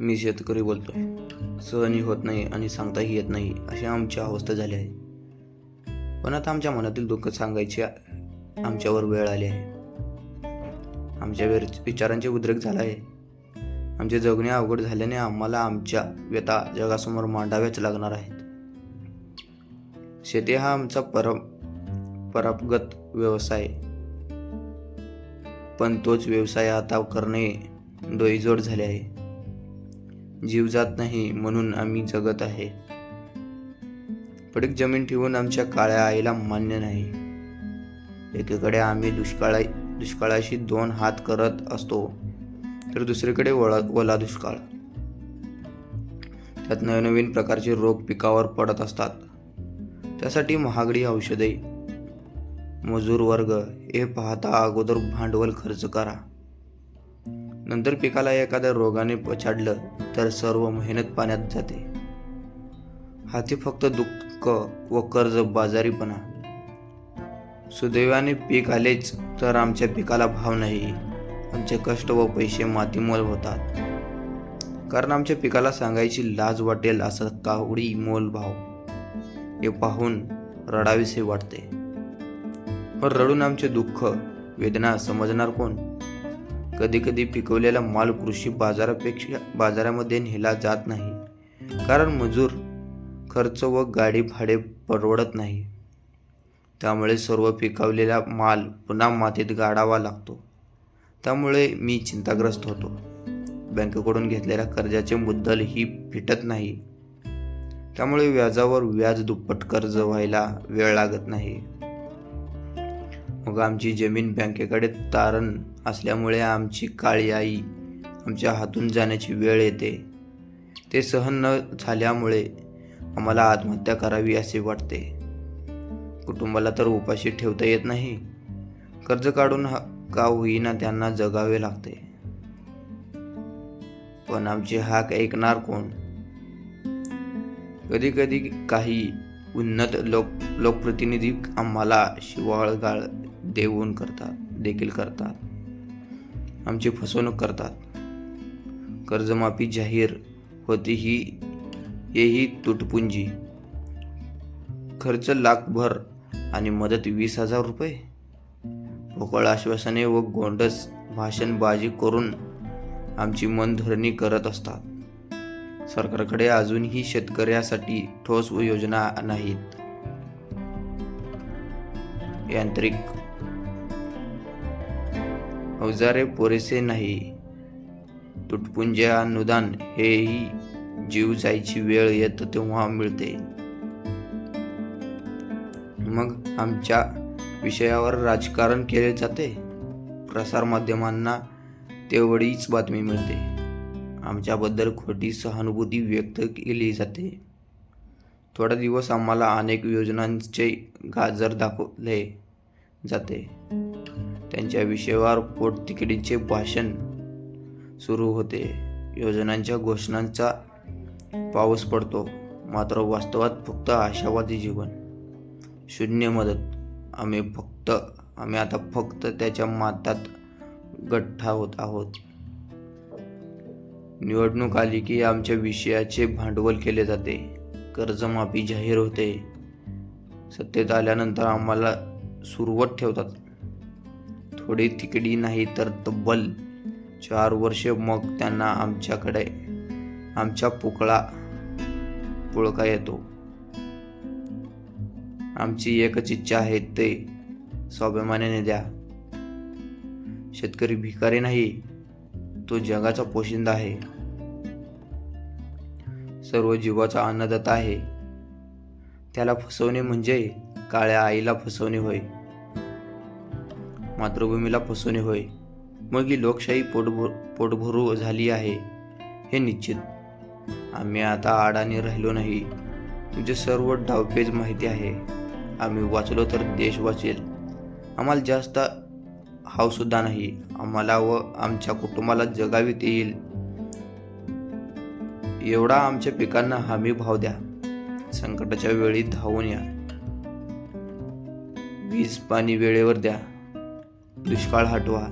मी शेतकरी बोलतोय. सहनही होत नाही आणि सांगताही येत नाही अशी आमची अवस्था झाली आहे. पण आता आमच्या मनातील दुःख सांगायची आमच्यावर वेळ आली आहे. आमच्या विचारांचे उद्रेक झाला आहे. आमचे जगणे अवघड झाल्याने आम्हाला आमच्या व्यथा जगासमोर मांडाव्याच लागणार आहेत. शेती हा आमचा पर परापगत व्यवसाय. पण तोच व्यवसाय आता करणे डोईजोड झाले आहे. जीव जात नाही म्हणून आम्ही जगत आहे. पडीक जमीन ठेवून आमच्या काळ्या आईला मान्य नाही. एकीकडे आम्ही दुष्काळा दुष्काळाशी दोन हात करत असतो तर दुसरीकडे वळा ओला दुष्काळ. त्यात नवनवीन प्रकारचे रोग पिकावर पडत असतात. त्यासाठी महागडी औषधे मजूर वर्ग हे पाहता अगोदर भांडवल खर्च करा. नंतर पिकाला एखाद्या रोगाने पछाडलं तर सर्व मेहनत पाण्यात जाते. हाती फक्त दुःख व कर्ज बाजारीपणा. सुदैवाने पीक आलेच तर आमच्या पिकाला भाव नाही. आमचे कष्ट व पैसे मातीमोल होतात. कारण आमच्या पिकाला सांगायची लाज वाटेल असं कावडी मोल भाव. हे पाहून रडावेसे वाटते. पण रडून आमचे दुःख वेदना समजणार कोण? कधी कधी पिकवलेला माल कृषी बाजारापेक्षा बाजारामध्ये नेला जात नाही. कारण मजूर खर्च व गाडी भाडे परवडत नाही. त्यामुळे सर्व पिकवलेला माल पुन्हा मातीत गाडावा लागतो. त्यामुळे मी चिंताग्रस्त होतो. बँकेकडून घेतलेल्या कर्जाचे मुद्दल ही फिटत नाही. त्यामुळे व्याजावर व्याज दुप्पट कर्ज व्हायला वेळ लागत नाही. मग आमची जमीन बँकेकडे तारण असल्यामुळे आमची काळी आई आमच्या हातून जाण्याची वेळ येते. ते सहन न झाल्यामुळे आम्हाला आत्महत्या करावी असे वाटते. कुटुंबाला तर उपाशी ठेवता येत नाही. कर्ज काढून हा- का होईना त्यांना जगावे लागते. पण आमचे हाक ऐकणार कोण? कधी कधी काही उन्नत लोक लोकप्रतिनिधी आम्हाला शिवाळगाळ देऊन करतात देखील करतात. आमची फसवणूक करतात. कर्जमाफी जाहीर होती ही हेही तुटपुंजी. खर्च लाखभर आणि मदत वीस हजार रुपये? पोकळ आश्वासने व गोंडस भाषणबाजी करून आमची मनधरणी करत असतात. सरकारकडे अजूनही शेतकऱ्यासाठी ठोस योजना नाहीत. यांत्रिक अवजारे पुरेसे नाही. तुटपुंजे अनुदान हेही जीव जायची वेळ येत तेव्हा मिळते. मग आमच्या विषयावर राजकारण केले जाते. प्रसारमाध्यमांना तेवढीच बातमी मिळते. आमच्याबद्दल खोटी सहानुभूती व्यक्त केली जाते. थोडा दिवस आम्हाला अनेक योजनांचे गाजर दाखवले जाते. त्यांच्या विषयावर पोटतिकिडीचे भाषण सुरू होते. योजनांच्या घोषणांचा पाऊस पडतो मात्र वास्तवात फक्त आशावादी जीवन. शून्य मदत. आम्ही फक्त आम्ही आता फक्त त्याच्या मातात गठ्ठा होत आहोत. निवडणूक आली की आमच्या विषयाचे भांडवल केले जाते. कर्जमाफी जाहीर होते. सत्तेत आल्यानंतर आम्हाला सुरवत ठेवतात. थोडी तिकडी नाही तर तब्बल चार वर्षे मग त्यांना आमच्याकडे आमच्या पुकळा पुळका येतो. आमची एकच इच्छा आहे ते स्वाभिमानाने द्या. शेतकरी भिकारी नाही तो जगाचा पोशिंदा आहे. सर्व जीवाचा अन्नदाता आहे. त्याला फसवणे म्हणजे काळ्या आईला फसवणे होय. मातृभूमीला फसवणे होय. मग ही लोकशाही पोटभर पोटभरू झाली आहे हे निश्चित. आम्ही आता आडाने राहिलो नाही. तुमचे सर्व डावपेज माहिती आहे. आम्ही वाचलो तर देश वाचेल. आम्हाला जास्त हावसुद्धा नाही. आम्हाला व आमच्या कुटुंबाला जगावीत येईल. एवढा आमच्या पिकांना हमी भाव द्या. संकटाच्या वेळी धावून या. वीज पाणी वेळेवर द्या. दुष्काळ हटवा.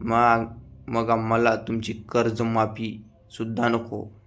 मग मग आम्हाला तुमची कर्जमाफीसुद्धा नको.